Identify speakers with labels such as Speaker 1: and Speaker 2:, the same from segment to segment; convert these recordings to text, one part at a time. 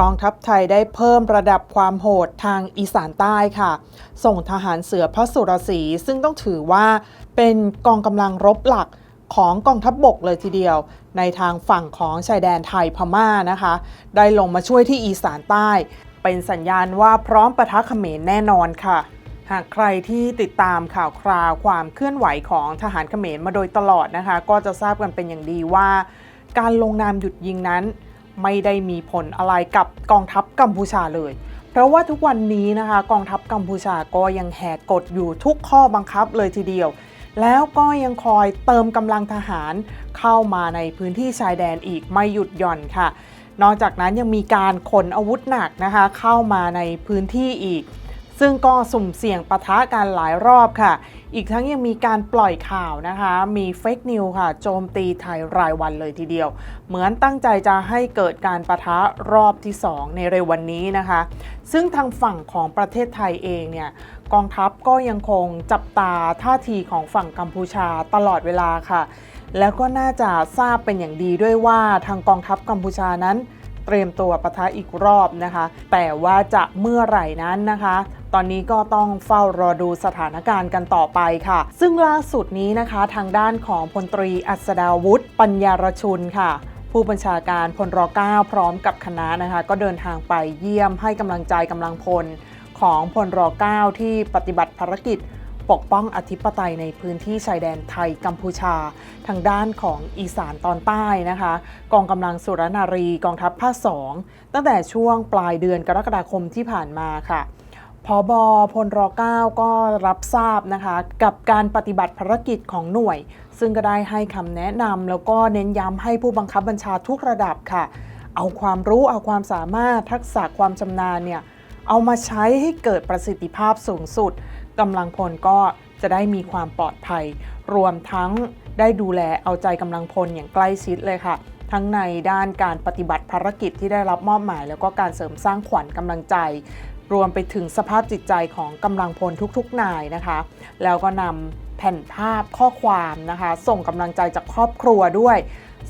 Speaker 1: กองทัพไทยได้เพิ่มระดับความโหดทางอีสานใต้ค่ะ ส่งทหารเสือพระสุรศรีซึ่งต้องถือว่าเป็นกองกำลังรบหลักของกองทัพบบกเลยทีเดียว ในทางฝั่งของชายแดนไทยพม่านะคะ ได้ลงมาช่วยที่อีสานใต้ เป็นสัญญาณว่าพร้อมประทะเขมรแน่นอนค่ะ หากใครที่ติดตามข่าวคราวความเคลื่อนไหวของทหารเขมรมาโดยตลอดนะคะ ก็จะทราบกันเป็นอย่างดีว่า การลงนามหยุดยิงนั้น ไม่ได้มีผลอะไรกับกองทัพกัมพูชาเลย เพราะว่าทุกวันนี้นะคะ กองทัพกัมพูชาก็ยังแหกกฎอยู่ทุกข้อบังคับเลยทีเดียว แล้วก็ยังคอยเติมกำลังทหารเข้ามาในพื้นที่ชายแดนอีกไม่หยุดหย่อนค่ะ นอกจากนั้นยังมีการขนอาวุธหนักนะคะ เข้ามาในพื้นที่อีก ซึ่งก็สุ่มเสี่ยงปะทะกันหลายรอบค่ะ อีกทั้งยังมีการปล่อยข่าวนะคะ มีเฟกนิวค่ะ โจมตีไทยรายวันเลยทีเดียว เหมือนตั้งใจจะให้เกิดการปะทะรอบที่ 2 ในเร็ววันนี้นะคะ ซึ่งทางฝั่งของประเทศไทยเองเนี่ยกองทัพก็ยังคงจับตาท่าทีของฝั่งกัมพูชาตลอดเวลาค่ะ แล้วก็น่าจะทราบเป็นอย่างดีด้วยว่าทางกองทัพกัมพูชานั้น เตรียมตัวปะทะอีกรอบนะคะ แต่ว่าจะเมื่อไหร่นั้นนะคะ ตอนนี้ก็ต้องเฝ้ารอดูสถานการณ์กันต่อไปค่ะ ซึ่งล่าสุดนี้นะคะทางด้านของพลตรีอัศดาวุฒิปัญญารชุนค่ะผู้บัญชาการพลร9พร้อมกับคณะนะคะ ก็เดินทางไปเยี่ยมให้กำลังใจกำลังพลของพลร9ที่ปฏิบัติภารกิจ ปกป้องอธิปไตยในพื้นที่ชายแดนไทยกัมพูชา ทางด้านของอีสานตอนใต้นะคะ กองกำลังสุรนารีกองทัพภาค2ตั้งแต่ช่วงปลายเดือนกรกฎาคมที่ผ่านมาค่ะ พอบอพลร9ก็รับทราบนะคะ กับการปฏิบัติภารกิจของหน่วย ซึ่งก็ได้ให้คำแนะนำแล้วก็เน้นย้ำให้ผู้บังคับบัญชาทุกระดับค่ะ เอาความรู้เอาความสามารถทักษะความชำนาญเนี่ยเอามาใช้ให้เกิดประสิทธิภาพสูงสุดกำลังพลก็จะได้มีความปลอดภัย รวมทั้งได้ดูแลเอาใจกำลังพลอย่างใกล้ชิดเลยค่ะ ทั้งในด้านการปฏิบัติภารกิจที่ได้รับมอบหมาย แล้วก็การเสริมสร้างขวัญกำลังใจ รวมไปถึงสภาพจิตใจของกำลังพลทุกๆนายนะคะ แล้วก็นำแผ่นภาพข้อความนะคะ ส่งกำลังใจจากครอบครัวด้วย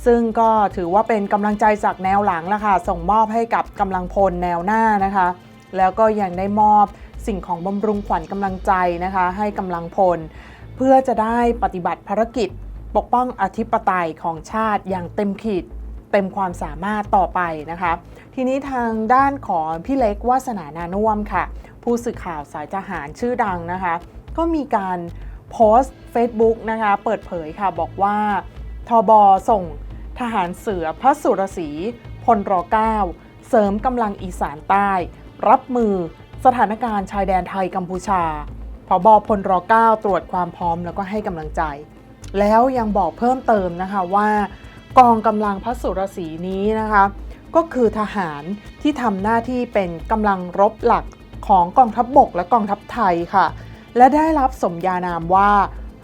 Speaker 1: ซึ่งก็ถือว่าเป็นกำลังใจจากแนวหลังละค่ะส่งมอบให้กับกำลังพลแนวหน้านะคะ แล้วก็ยังได้มอบสิ่งของบำรุงขวัญกำลังใจนะคะ ให้กำลังพล เพื่อจะได้ปฏิบัติภารกิจปกป้องอธิปไตยของชาติอย่างเต็มขีด เต็มความสามารถต่อไปนะคะ ทีนี้ทางด้านของพี่เล็กวาสนานานุ่มค่ะ ผู้สื่อข่าวสายทหารชื่อดังนะคะ ก็มีการโพสต์ Facebook นะคะ เปิดเผยค่ะบอกว่าทบส่งทหารเสือพระสุรศรีพลร9เสริมกำลังอีสานใต้ รับมือสถานการณ์ชายแดนไทยกัมพูชาพบพลร9ตรวจความพร้อมแล้วก็ให้กำลังใจ แล้วยังบอกเพิ่มเติมนะคะว่า กองกำลังพระสุรศรีนี้นะคะ ก็คือทหารที่ทำหน้าที่เป็นกำลังรบหลักของกองทัพบบกและกองทัพไทยค่ะ และได้รับสมญานามว่า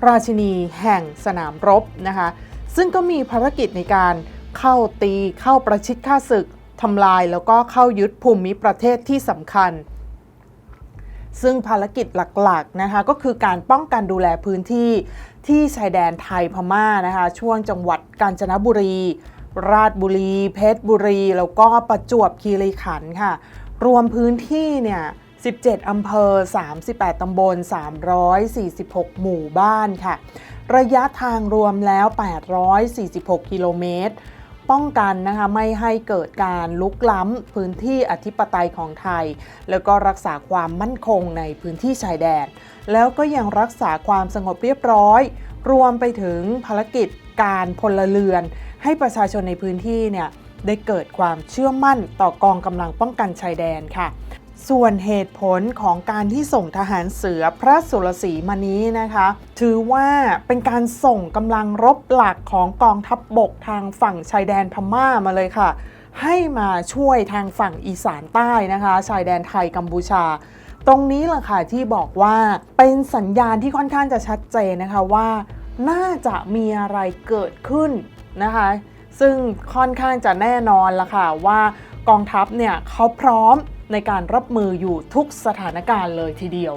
Speaker 1: ราชินีแห่งสนามรบนะคะ ซึ่งก็มีภารกิจในการเข้าตีเข้าประชิดข้าศึกทำลายแล้วก็เข้ายึดภูมิประเทศที่สำคัญ ซึ่งภารกิจหลักๆนะคะก็คือการป้องกันดูแลพื้นที่ ที่ชายแดนไทยพม่านะคะ ช่วงจังหวัดกาญจนบุรี ราชบุรี เพชรบุรี แล้วก็ประจวบคีรีขันธ์ค่ะ รวมพื้นที่เนี่ย 17 อำเภอ 38 ตำบล 346 หมู่บ้านค่ะ ระยะทางรวมแล้ว 846 กิโลเมตร ป้องกันนะคะไม่ให้เกิดการลุกล้ำพื้นที่อธิปไตยของไทย แล้วก็รักษาความมั่นคงในพื้นที่ชายแดน แล้วก็ยังรักษาความสงบเรียบร้อย รวมไปถึงภารกิจการพลเรือน ให้ประชาชนในพื้นที่เนี่ยได้เกิดความเชื่อมั่นต่อกองกำลังป้องกันชายแดนค่ะ ส่วนเหตุผลของการที่ส่งทหารเสือพระสุรศรีมานี้นะคะ ถือว่าเป็นการส่งกำลังรบหลักของกองทัพบบกทางฝั่งชายแดนพม่ามาเลยค่ะ ให้มาช่วยทางฝั่งอีสานใต้นะคะ ชายแดนไทยกัมพูชา ตรงนี้แหละค่ะที่บอกว่าเป็นสัญญาณที่ค่อนข้างจะชัดเจนนะคะว่า น่าจะมีอะไรเกิดขึ้นนะคะ ซึ่งค่อนข้างจะแน่นอนละค่ะว่ากองทัพเนี่ยเขาพร้อม ในการรับมืออยู่ทุกสถานการณ์เลยทีเดียว